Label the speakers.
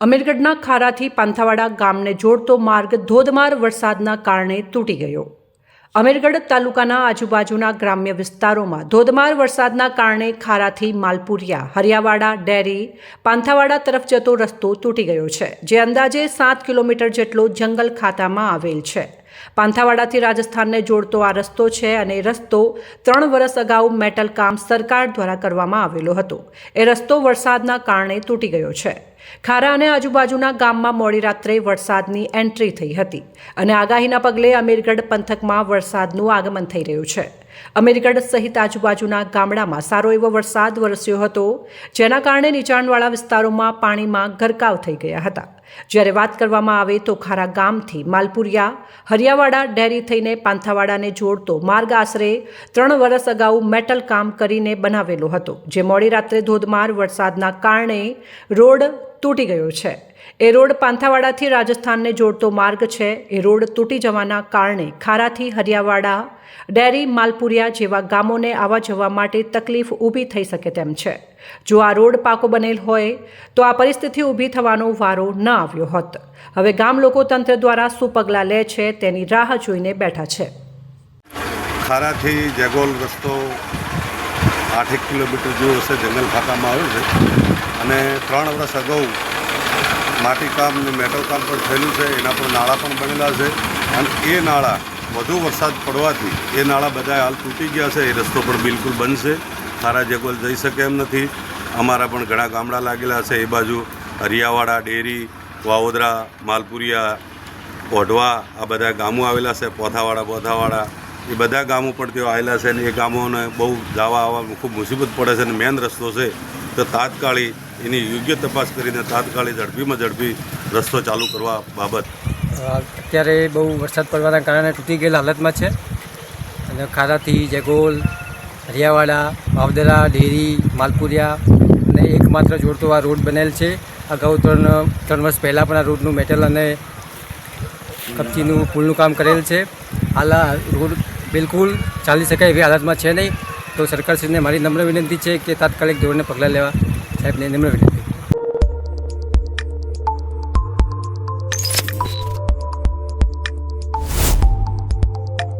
Speaker 1: અમીરગઢના ખારાથી પાંથાવાડા ગામને જોડતો માર્ગ ધોધમાર વરસાદના કારણે તૂટી ગયો. અમીરગઢ તાલુકાના આજુબાજુના ગ્રામ્ય વિસ્તારોમાં ધોધમાર વરસાદના કારણે ખારાથી માલપુરિયા, હરિયાવાડા, ડેરી, પાંથાવાડા તરફ જતો રસ્તો તૂટી ગયો છે, જે અંદાજે સાત કિલોમીટર જેટલો જંગલ ખાતામાં આવેલ છે. પાંથાવાડાથી રાજસ્થાનને જોડતો આ રસ્તો છે અને રસ્તો ત્રણ વર્ષ અગાઉ મેટલ કામ સરકાર દ્વારા કરવામાં આવેલો હતો. એ રસ્તો વરસાદના કારણે તૂટી ગયો છે. ખારા અને આજુબાજુના ગામમાં મોડી રાત્રે વરસાદની એન્ટ્રી થઈ હતી અને આગાહીના પગલે અમીરગઢ પંથકમાં વરસાદનું આગમન થઈ રહ્યું છે. અમીરગઢ સહિત આજુબાજુના ગામડામાં સારો એવો વરસાદ વરસ્યો હતો, જેના કારણે નીચાણવાળા વિસ્તારોમાં પાણીમાં ગરકાવ થઈ ગયા હતા. જ્યારે વાત કરવામાં આવે તો ખારા ગામથી માલપુરિયા, હરિયાવાડા ડેરી થઈને પાંથાવાડાને જોડતો માર્ગ આશરે ત્રણ વર્ષ અગાઉ મેટલ કામ કરીને બનાવેલો હતો, જે મોડી રાત્રે ધોધમાર વરસાદના કારણે રોડ તૂટી ગયો છે. એ રોડ પાંથાવાડાથી રાજસ્થાનને જોડતો માર્ગ છે, એ રોડ તૂટી જવાના કારણે ખારાથી હરિયાવાડા ડેરી માલપુરિયા જેવા ગામોને આવવા જવા માટે તકલીફ ઊભી થઈ શકે તેમ છે. જો આ રોડ પાકો બનેલ હોય, તો આ પરિસ્થિતિ ઊભી થવાનો વારો ન આવ્યો હોત. હવે ગામ લોકો તંત્ર દ્વારા શું પગલાં લે છે તેની રાહ જોઈને બેઠા છે.
Speaker 2: ખારાથી જેગોલ રસ્તો આઠેક કિલોમીટર જેવો હશે જંગલ ખાતામાં આવ્યો છે. અને ત્રણ વર્ષ અગાઉ માટીકામ ને મેટલ કામ પણ થયેલું છે, એના પર નાળા પણ બનેલા છે. અને એ નાળા વધુ વરસાદ પડવાથી એ નાળા બધા હાલ તૂટી ગયા છે, એ રસ્તો પણ બિલકુલ બંધ છે. ખારા જેગોલ જઈ શકે એમ નથી. અમારા પણ ઘણા ગામડા લાગેલા છે, એ બાજુ હરિયાવાડા, ડેરી, વાવોદરા, માલપુરિયા, ઓઢવા, આ બધા ગામો આવેલા છે, પોથાવાડા પોથાવાડા એ બધા ગામો પણ તેઓ આવેલા છે અને એ ગામોને બહુ જવા આવવામાં ખૂબ મુસીબત પડે છે અને મેન રસ્તો છે. તો તાત્કાલિક એની યોગ્ય તપાસ કરીને તાત્કાલિક ઝડપીમાં ઝડપી રસ્તો ચાલુ કરવા બાબત
Speaker 3: અત્યારે બહુ વરસાદ પડવાના કારણે તૂટી ગયેલ હાલતમાં છે. અને ખારાથી જેગોલ, હરિયાવાડા, વાવદરા, ડેરી, માલપુરિયા અને એકમાત્ર જોડતો આ રોડ બનેલ છે. અગાઉ ત્રણ ત્રણ વર્ષ પહેલાં પણ આ રોડનું મેટલ અને કપચીનું પુલનું કામ કરેલ છે. હાલ આ રોડ બિલકુલ ચાલી શકાય એવી હાલતમાં છે નહીં. તો સરકારશ્રીને મારી નમ્ર વિનંતી છે કે તાત્કાલિક ધોરણે પગલાં લેવા સાહેબને નમ્ર વિનંતી.